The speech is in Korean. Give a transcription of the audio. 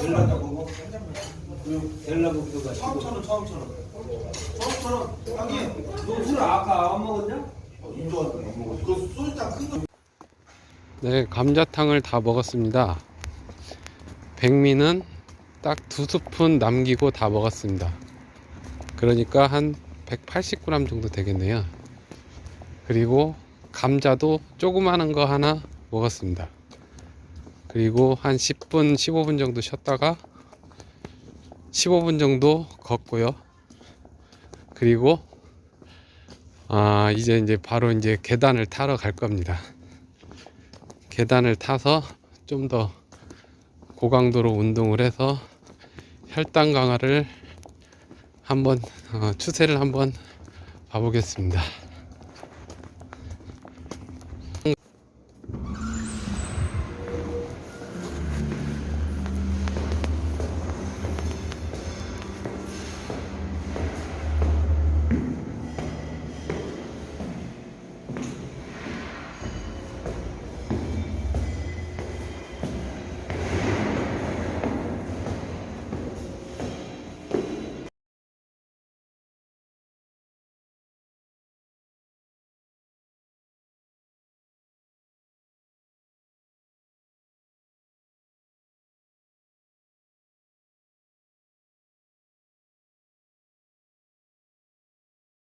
델라보고 델라보고가 처음처럼 처음처럼 처음처럼 형님 너술 아까 안 먹었냐? 인조 그 소주잔 큰거 네, 감자탕을 다 먹었습니다. 백미는 딱 두 스푼 남기고 다 먹었습니다. 그러니까 한 180g 정도 되겠네요. 그리고 감자도 조그마한 거 하나 먹었습니다. 그리고 한 10분, 15분 정도 쉬었다가 15분 정도 걷고요. 그리고 아, 이제 이제 바로 이제 계단을 타러 갈 겁니다. 계단을 타서 좀 더 고강도로 운동을 해서 혈당 강화를 한번 어, 추세를 한번 봐보겠습니다.